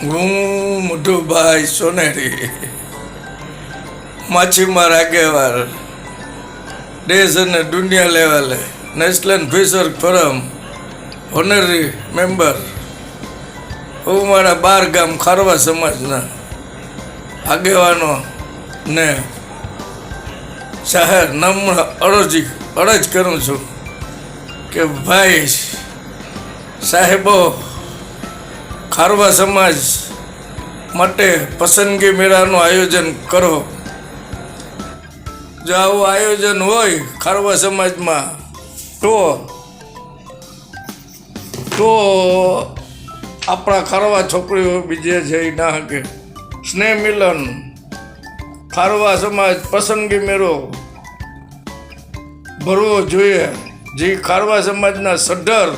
હું મધુભાઈ સોનેરી. માછીમાર આગેવાર દેશ અને દુનિયા લેવલે national fisher forum honorary member હું મારા બાર ગામ ખારવા સમાજના આગેવાનો ને શહેર નમ્ર અરજી અરજ કરું છું કે ભાઈ સાહેબો ખારવા સમાજ માટે પસંદગી મેળાનું આયોજન કરો. જો આવું આયોજન હોય ખારવા સમાજમાં, તો તો આપણા ખારવા છોકરીઓ બીજે જઈ ના શકે. સ્નેહ મિલન, ખારવા સમાજ પસંદગી મેળો ભરવો જોઈએ. જે ખારવા સમાજના સઢ્ઢર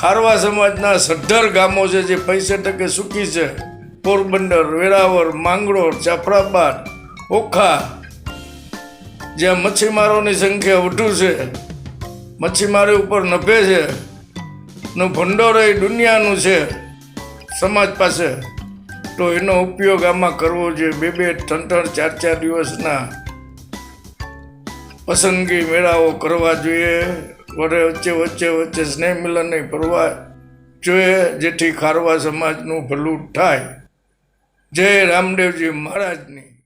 ખારવા સમાજના સઢ્ઢર ગામો છે જે પૈસે ટકે સુખી છે. પોરબંદર, વેરાવળ, માંગરોળ, જાફરાબાદ, ઓખા, જ્યાં મચ્છીમારોની સંખ્યા વધુ છે. મચ્છીમારી ઉપર નભે છે. નો ભંડોળ એ દુનિયાનું છે. સમાજ પાસે તો એનો ઉપયોગ આમાં કરવો જોઈએ. બે બે ત્રણ ત્રણ ચાર ચાર દિવસના પસંદગી મેળાઓ કરવા જોઈએ. વડે વચ્ચે વચ્ચે વચ્ચે સ્નેહ મિલન ભરવા જોઈએ જેથી ખારવા સમાજનું ભલું થાય. જય રામદેવજી મહારાજની.